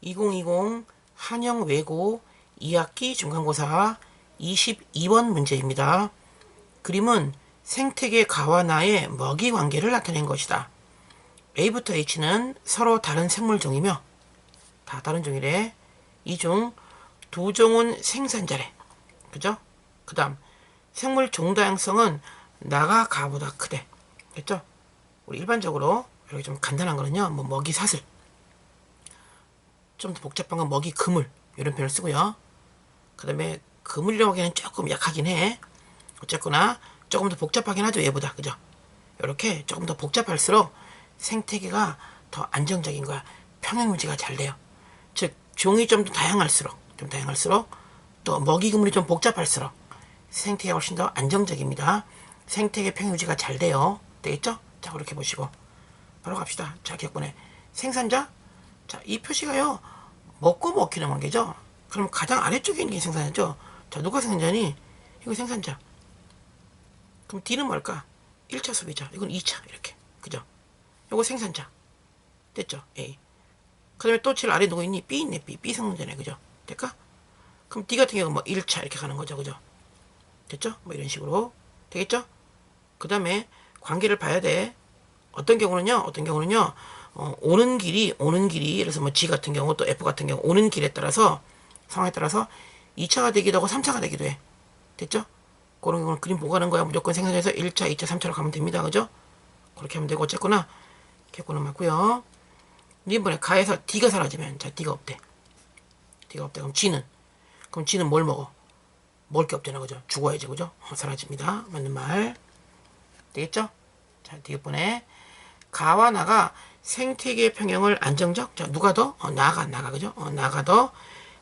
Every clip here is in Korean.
2020 한영 외고 2학기 중간고사 22번 문제입니다. 그림은 생태계 가와 나의 먹이 관계를 나타낸 것이다. A부터 H는 서로 다른 생물종이며 다 다른 종이래. 이중두 종은 생산자래. 그죠? 그 다음 생물 종 다양성은 나가 가보다 크대. 됐죠? 우리 일반적으로 이렇게 좀 간단한 거는요. 뭐 먹이 사슬 좀 더 복잡한 건 먹이 그물 이런 표현을 쓰고요. 그 다음에 그물이라고 하기에는 조금 약하긴 해. 어쨌거나 조금 더 복잡하긴 하죠 얘보다 그죠? 이렇게 조금 더 복잡할수록 생태계가 더 안정적인 거야. 평행 유지가 잘 돼요. 즉 종이 좀 더 다양할수록 좀 다양할수록 또 먹이 그물이 좀 복잡할수록 생태계가 훨씬 더 안정적입니다. 생태계 평행 유지가 잘 돼요. 되겠죠? 자 그렇게 보시고 바로 갑시다. 자 기억번에 생산자 자, 이 표시가요, 먹고 먹히는 관계죠? 그럼 가장 아래쪽에 있는 게 생산자죠? 자, 누가 생산자니? 이거 생산자. 그럼 D는 뭘까? 1차 소비자. 이건 2차. 이렇게. 그죠? 요거 생산자. 됐죠? A. 그 다음에 또 제일 아래 누구 있니? B 있네, B. B 생산자네. 그죠? 될까? 그럼 D 같은 경우는 뭐 1차 이렇게 가는 거죠. 그죠? 됐죠? 뭐 이런 식으로. 되겠죠? 그 다음에 관계를 봐야 돼. 어떤 경우는요, 어떤 경우는요, 어, 오는 길이, 오는 길이, 들어서 뭐 G 같은 경우 또 F 같은 경우 오는 길에 따라서, 상황에 따라서 2차가 되기도 하고 3차가 되기도 해. 됐죠? 그런 경우는 그림 보고 가는 거야. 무조건 생산해서 1차, 2차, 3차로 가면 됩니다. 그죠? 그렇게 하면 되고, 어쨌거나, 개코는 맞고요 이번에 가에서 D가 사라지면, 자, D가 없대. D가 없대. 그럼 G는? 그럼 G는 뭘 먹어? 먹을 게 없잖아. 그죠? 죽어야지. 그죠? 어, 사라집니다. 맞는 말. 되겠죠? 자, 뒤에 번에 가와 나가 생태계 평형을 안정적. 자, 누가 더? 어, 나가, 나가, 그죠? 어, 나가 더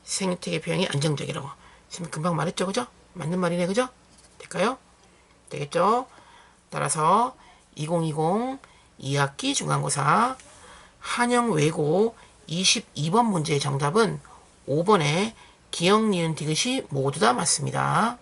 생태계 평형이 안정적이라고. 지금 금방 말했죠, 그죠? 맞는 말이네, 그죠? 될까요? 되겠죠? 따라서 2020 2학기 중간고사 한영 외고 22번 문제의 정답은 5번에 기억, 니은, 디귿이 모두 다 맞습니다.